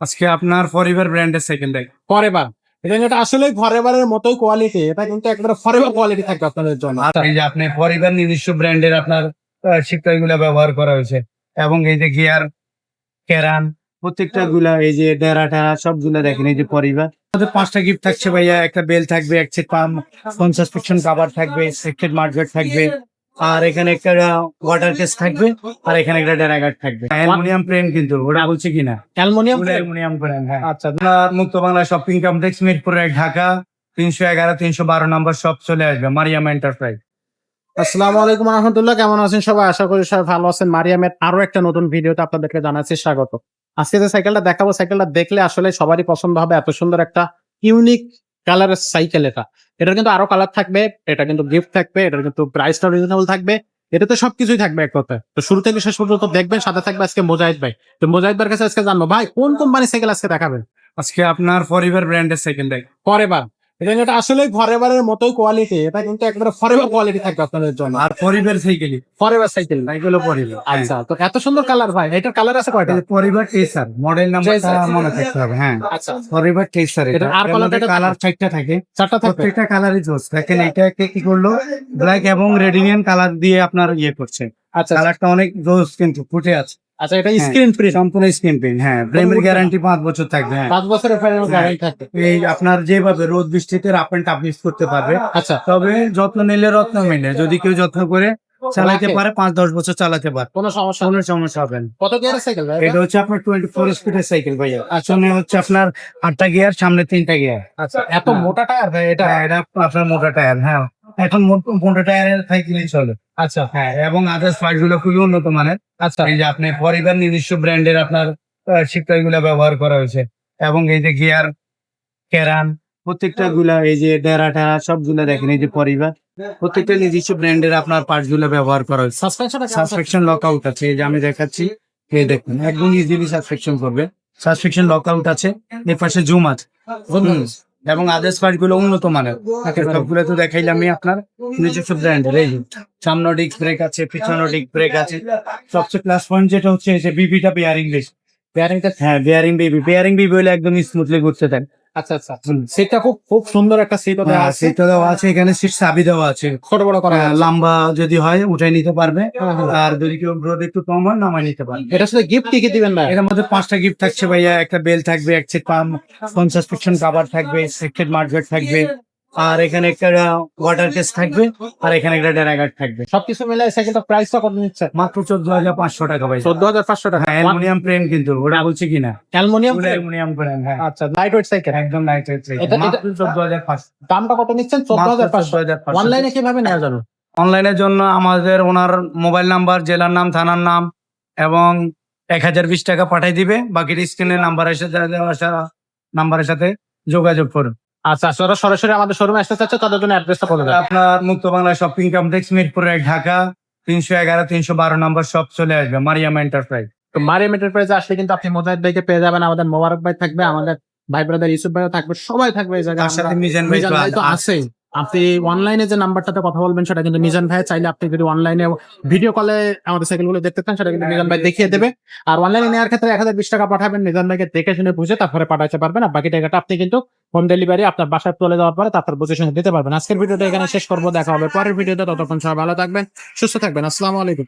আজকে আপনার ফরিভার ব্র্যান্ডের সেকেন্ড দেখ ফরেভার এটা এটা আসলে ফরেভারের মতোই কোয়ালিটি এটা কিন্তু একবারে ফরেভার কোয়ালিটি থাকবে আপনাদের জন্য। আর এই যে আপনি ফরিভার নিজস্ব ব্র্যান্ডের আপনার শিক্ষা গুলা ব্যবহার করা হয়েছে। এবং এই যে গিয়ার ক্যারান প্রত্যেকটা গুলা এই যে ডেরা টেরা সবগুলা দেখেন এই যে পরিবার আমাদের পাঁচটা গিফট থাকছে ভাইয়া। একটা বেল থাকবে এক সেট পাম্প ফোন সাসপেকশন কাভার থাকবে সেক্টেড মার্কেট থাকবে। আর এখানে একটা ওয়াটার কেস থাকবে আর এখানে একটা ডেরা থাকবে। অ্যালুমিনিয়াম ফ্রেম কিন্তু ওটা বলছে কিনা? অ্যালুমিনিয়াম অ্যালুমিনিয়াম ফ্রেম হ্যাঁ। আচ্ছা আপনার মুক্ত বাংলা শপিং কমপ্লেক্স মিরপুর এক ঢাকা তিনশো এগারো তিনশো বারো নম্বর সব চলে আসবে মারিয়াম এন্টারপ্রাইজ আসসালামু আলাইকুম রহমতুল্লাহ কেমন আছেন সবাই? আশা করি সবাই ভালো আছেন। মারিয়ামের আরও একটা নতুন ভিডিওতে আপনাদেরকে জানাচ্ছি স্বাগত। আজকে যে সাইকেলটা দেখাবো সাইকেলটা দেখলে আসলে সবারই পছন্দ হবে এত সুন্দর একটা ইউনিক কালারের সাইকেল এটা। এটার কিন্তু আরও কালার থাকবে এটা কিন্তু গিফট থাকবে এটা কিন্তু প্রাইসটা রিজনেবল থাকবে এটাতে সবকিছুই থাকবে এক কথা তো শুরু থেকে শেষ পর্যন্ত দেখবেন সাথে থাকবে আজকে মোজাহিদ ভাই। তো মোজাহিদ ভাইয়ের কাছে আজকে জানব ভাই কোন কোম্পানি সাইকেল আজকে দেখাবেন? আজকে আপনার ফরিভার ব্র্যান্ডের সাইকেল দেখ। ফরেভার এটা এটা আসলে ফরেভারের মতোই কোয়ালিটি এটা কিন্তু একবারে ফরেভার কোয়ালিটি থাকবে আপনাদের জন্য। আর পরিবার সাইকেলই ফরেভার সাইকেল সাইকেলও পরিবার আচ্ছা তো এত সুন্দর কালার ভাই এটার কালার আছে কয়টা? পরিবার টেসার মডেল নাম্বারটা মনে থাকতে হবে হ্যাঁ। আচ্ছা। পরিবার টেসার এটা। আর colour কালার চারটা থাকে। চারটা থাকবে? প্রত্যেকটা কালারই জোস। দেখেন এটাকে কি করল? ব্ল্যাক এবং রেডিনিয়ান কালার দিয়ে আপনার ইয়ে করছে। আচ্ছা কালারটা অনেক জোস কিন্তু ফুটে আছে। আচ্ছা এটা হ্যাঁ। স্ক্রিন প্রিন্ট সম্পূর্ণ স্ক্রিন প্রিন্ট হ্যাঁ ফ্রেমের গ্যারান্টি পাঁচ বছর থাকবে হ্যাঁ। পাঁচ বছরের ফাইনাল গ্যারান্টি থাকবে। এই আপনার যেভাবে রোদ বৃষ্টিতে আপ এন্ড আপ ইউজ করতে পারবে। আচ্ছা। তবে যত্ন নিলে রত্ন মিলে যদি কেউ যত্ন করে চালাতে পারে পাঁচ দশ বছর চালাতে পারে। কোনো সমস্যা কোনো সমস্যা হবে না। কত গিয়ারের সাইকেল ভাই এটা? হচ্ছে আপনার টোয়েন্টি ফোর স্পিডের সাইকেল ভাইয়া। আসলে হচ্ছে আপনার আটটা গিয়ার সামনে তিনটা গিয়ার আচ্ছা এত হ্যাঁ। মোটা টায়ার ভাই এটা? এটা এটা আপনার মোটা টায়ার হ্যাঁ। এখন মোটা টায়ারের সাইকেলই চলে। আচ্ছা। হ্যাঁ এবং আদার্স পার্টগুলো খুবই উন্নত মানের। আচ্ছা। এই যে আপনি পরিবার নিজস্ব ব্র্যান্ডের আপনার শিক্ষা গুলা ব্যবহার করা হয়েছে। এবং এই যে গিয়ার ক্যারান প্রত্যেকটা গুলা এই যে ডেরা টেরা সবগুলা দেখেন এই যে পরিবার প্রত্যেকটা নিজস্ব ব্র্যান্ডের আপনার পার্টসগুলো ব্যবহার করা হয়েছে। সাসপেকশন লক আউট আছে এই যে আমি দেখাচ্ছি। এই দেখুন একদম ইজিলি সাসপেকশন করবে। সাসপেকশন লক আউট আছে এর পাশে জুম আছে। এবং আদার্সগুলো উন্নত মানের। সবগুলো তো দেখাইলাম আমি আপনার। নিজস্ব ব্র্যান্ডের এই সামনে ডিস্ক ব্রেক আছে পিছনে ডিস্ক ব্রেক আছে। সবচেয়ে প্লাস পয়েন্ট যেটা হচ্ছে যে বিবিটা বিয়ারিং বেশ। বেয়ারিংটা হ্যাঁ বিয়ারিং বিবি বিয়ারিং বিবি হলে একদম স্মুথলি ঘুরতে দেন। আচ্ছা আচ্ছা। সেটা খুব খুব সুন্দর একটা সিট দেওয়া আছে। সেটা দেওয়া আছে এখানে সিট চাবি দেওয়া আছে। ছোট বড় করা হ্যাঁ, লম্বা যদি হয় উঠাই নিতে পারবে। হ্যাঁ, হ্যাঁ। আর যদি কেউ রোদ একটু কম হয় নামাই নিতে পারবে। এটা শুধু গিফট কি দিবেন ভাই এর মধ্যে পাঁচটা গিফট থাকছে ভাইয়া একটা বেল থাকবে এক সেট পাম্প পঞ্চাশ সাসপেকশন কাভার থাকবে সেক্টেড মার্কেট থাকবে। আর এখানে একটা ওয়াটার কেস থাকবে আর এখানে একটা ডেরা গার্ড থাকবে। সবকিছু মিলে সাইকেলটা প্রাইসটা কত নিচ্ছে? মাত্র চোদ্দ হাজার পাঁচশো টাকা ভাই। চোদ্দ হাজার পাঁচশো টাকা। হ্যাঁ অ্যালুমিনিয়াম ফ্রেম কিন্তু ওটা বলছে কিনা? অ্যালুমিনিয়াম অ্যালুমিনিয়াম ফ্রেম হ্যাঁ। আচ্ছা লাইট ওয়েট সাইকেল একদম লাইট ওয়েট মাত্র চোদ্দ হাজার পাঁচশো। দামটা কত নিচ্ছেন? চোদ্দ হাজার পাঁচশো। অনলাইনে কীভাবে নেওয়া যাবে? অনলাইনের জন্য আমাদের ওনার মোবাইল নাম্বার জেলার নাম থানার নাম এবং এক হাজার বিশ টাকা পাঠাই দিবে। বাকিটা স্ক্রিনের নাম্বারের সাথে নাম্বারের সাথে যোগাযোগ করুন। আচ্ছা যারা সরাসরি আমাদের শোরুমে আসতে চাচ্ছে তাদের জন্য অ্যাড্রেসটা বলে দেন। আপনার মুক্ত বাংলা শপিং কমপ্লেক্স মিরপুরে ঢাকা তিনশো এগারো তিনশো বারো নম্বর সব চলে আসবে মারিয়াম এন্টারপ্রাইজ তো মারিয়াম এন্টারপ্রাইজে আসলে কিন্তু আপনি মোজাহিদ ভাইকে পেয়ে যাবেন আমাদের মোবারক ভাই থাকবে আমাদের ভাই ব্রাদার ইউসুফ ভাইও থাকবে সবাই থাকবে এই জায়গায় তার সাথে মিজান ভাই মিজান ভাই তো আছেই। আপনি অনলাইনে যে নাম্বারটাতে কথা বলবেন, সেটা কিন্তু মিজান ভাই চাইলে আপনি যদি অনলাইনে ভিডিও কলে আমাদের সাইকেলগুলো দেখতে চান, সেটা কিন্তু মিজান ভাই দেখিয়ে দেবে। আর অনলাইনে নেওয়ার ক্ষেত্রে এক হাজার বিশ টাকা পাঠাবেন মিজান ভাইকে দেখে শুনে বুঝে তারপরে পাঠাতে পারবেন। আর বাকি টাকাটা আপনি কিন্তু হোম ডেলিভারি আপনার বাসায় তুলে যাওয়ার পরে তারপর বুঝে শুনে দিতে পারবেন। আজকের ভিডিওটা এখানে শেষ করব, দেখা হবে পরের ভিডিওতে ততক্ষণ সবাই ভালো থাকবেন, সুস্থ থাকবেন। আসসালামু আলাইকুম।